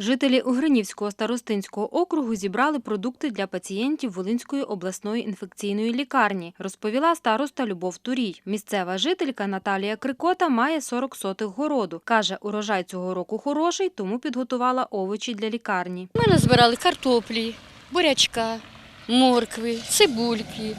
Жителі Угринівського старостинського округу зібрали продукти для пацієнтів Волинської обласної інфекційної лікарні, розповіла староста Любов Турій. Місцева жителька Наталія Крикота має 40 сотих городу. Каже, урожай цього року хороший, тому підготувала овочі для лікарні. Ми назбирали картоплі, бурячка, моркви, цибульки,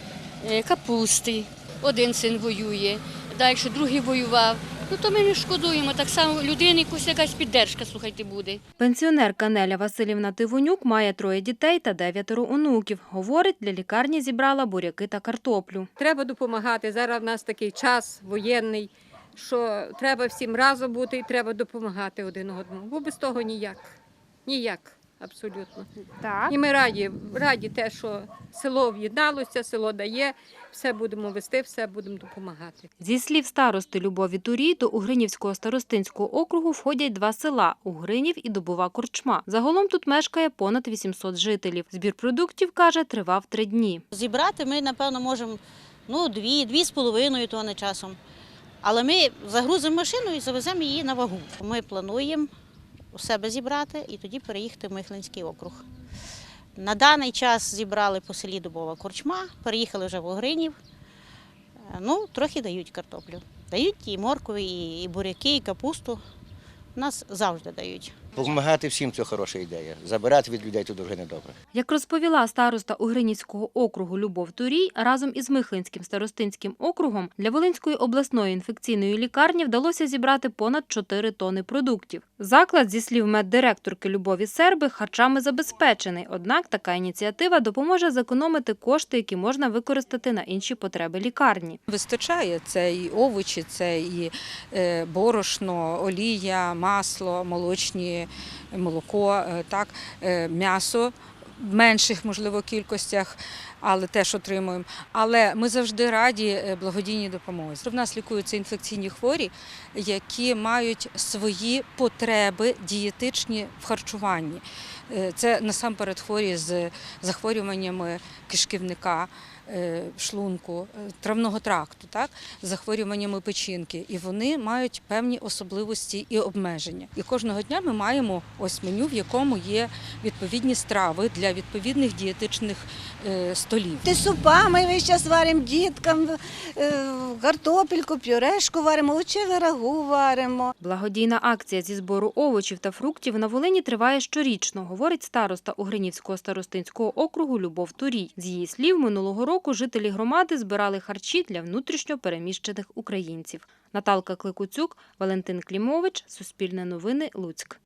е, капусти. Один син воює, далі другий воював. Ну то ми не шкодуємо. Так само людині якусь якась піддержка, слухайте, буде. Пенсіонерка Неля Васильівна Тивонюк має троє дітей та дев'ятеро онуків. Говорить, для лікарні зібрала буряки та картоплю. Треба допомагати. Зараз в нас такий час воєнний, що треба всім разом бути і треба допомагати один одному. Бо без того ніяк. Ніяк. Абсолютно. Так. І ми раді, раді те, що село в'єдналося, село дає, все будемо вести, все будемо допомагати. Зі слів старости Любові Турій, до Угринівського старостинського округу входять два села – Угринів і Добова Корчма. Загалом тут мешкає понад 800 жителів. Збір продуктів, каже, тривав три дні. Зібрати ми, напевно, можемо ну, дві, дві з половиною тони часом. Але ми загрузимо машину і завеземо її на вагу. Ми плануємо у себе зібрати і тоді переїхати в Михлинський округ. На даний час зібрали по селі Дубова Корчма, переїхали вже в Огринів. Е, Ну, трохи дають картоплю. Дають і моркву, і, буряки, і капусту. Нас завжди дають. Помагати всім це хороша ідея. Забирати від людей тут дуже недобре. Як розповіла староста Угринівського округу Любов Турій, разом із Михлинським старостинським округом для Волинської обласної інфекційної лікарні вдалося зібрати понад 4 тони продуктів. Заклад, зі слів меддиректорки Любові Серби, харчами забезпечений, однак така ініціатива допоможе зекономити кошти, які можна використати на інші потреби лікарні. Вистачає це і овочі, це і е, борошно, олія, масло, молочні, молоко, е, так, е, м'ясо менших, можливо, кількостях, але теж отримуємо. Але ми завжди раді е, благодійній допомозі. В нас лікуються інфекційні хворі, які мають свої потреби дієтичні в харчуванні. Е, Це насамперед хворі з захворюваннями кишківника, шлунку, е, травного тракту, так, захворюваннями печінки. І вони мають певні особливості і обмеження. І кожного дня ми маємо ось меню, в якому є відповідні страви для відповідних дієтичних е, столів. Ти супами весь час варимо діткам, е, картопельку, пюрешку варимо, очеве рагу варимо. Благодійна акція зі збору овочів та фруктів на Волині триває щорічно, говорить староста Угринівського старостинського округу Любов Турій. З її слів, минулого року жителі громади збирали харчі для внутрішньо переміщених українців. Наталка Кликуцюк, Валентин Клімович, Суспільне новини, Луцьк.